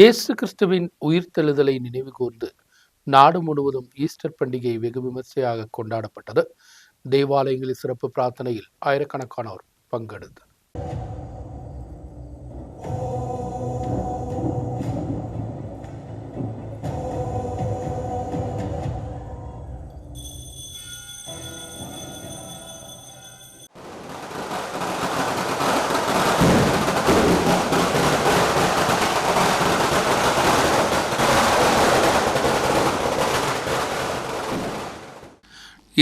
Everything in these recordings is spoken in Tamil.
இயேசு கிறிஸ்துவின் உயிர்த்தெழுதலை நினைவு கூர்ந்து நாடு முழுவதும் ஈஸ்டர் பண்டிகை வெகு விமர்சையாக கொண்டாடப்பட்டது. தேவாலயங்களில் சிறப்பு பிரார்த்தனையில் ஆயிரக்கணக்கானோர் பங்கெடுத்தனர்.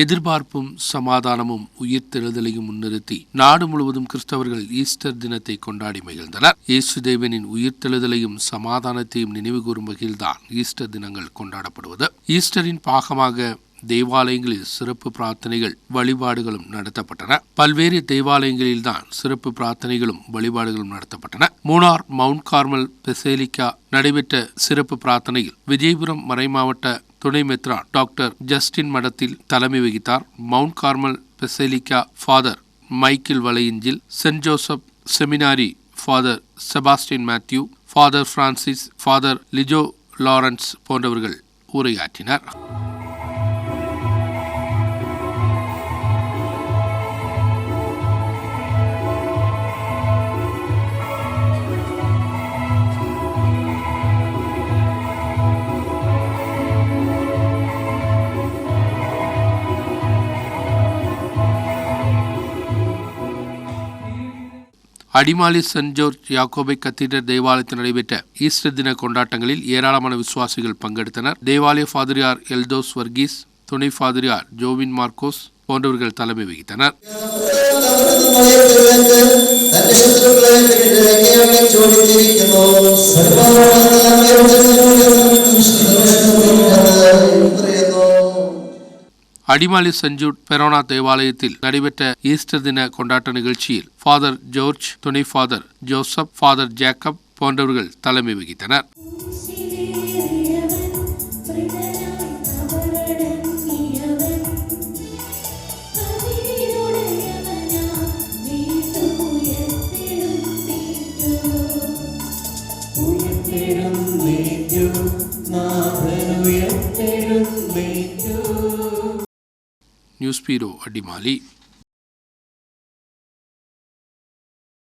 எதிர்பார்ப்பும் சமாதானமும் உயிர்த்தெழுதலையும் முன்னிறுத்தி நாடு முழுவதும் கிறிஸ்தவர்கள் ஈஸ்டர் தினத்தை கொண்டாடி மகிழ்ந்தனர். இயேசுதேவனின் உயிர்த்தெழுதலையும் சமாதானத்தையும் நினைவுகூரும் வகையில்தான் ஈஸ்டர் தினங்கள் கொண்டாடப்படுவது. ஈஸ்டரின் பாகமாக தேவாலயங்களில் சிறப்பு பிரார்த்தனைகள் வழிபாடுகளும் நடத்தப்பட்டன. பல்வேறு தேவாலயங்களில் தான் சிறப்பு பிரார்த்தனைகளும் வழிபாடுகளும் நடத்தப்பட்டன. மூணார் மவுண்ட் கார்மல் பெசேலிக்கா நடைபெற்ற சிறப்பு பிரார்த்தனையில் விஜயபுரம் மறைமாவட்ட துணை மெத்ரா டாக்டர் ஜஸ்டின் மடத்தில் தலைமை வகித்தார். Mount Carmel basilica Father Michael வலையிஞ்சில் Saint Joseph seminary Father Sebastian Mathew Father Francis Father Lijo Lawrence போன்றவர்கள் உரையாற்றினர். அடிமாலி சென்ட் ஜோர்ஜ் யாக்கோபை கத்தீட்ரல் தேவாலயத்தில் நடைபெற்ற ஈஸ்டர் தின கொண்டாட்டங்களில் ஏராளமான விசுவாசிகள் பங்கெடுத்தனர். தேவாலய ஃபாதிரியார் எல்தோஸ் வர்கீஸ் துணை ஃபாதிரியார் ஜோவின் மார்க்கோஸ் போன்றவர்கள் தலைமை வகித்தனர். சர்வ அடிமாலி செஞ்சூட் பெரோனா தேவாலயத்தில் நடைபெற்ற ஈஸ்டர் தின கொண்டாட்ட நிகழ்ச்சியில் ஃபாதர் ஜோர்ஜ் துணை ஃபாதர் ஜோசப் ஃபாதர் ஜேக்கப் போன்றவர்கள் தலைமை வகித்தனர் ന്യൂസ് പീരോ അടിമാലി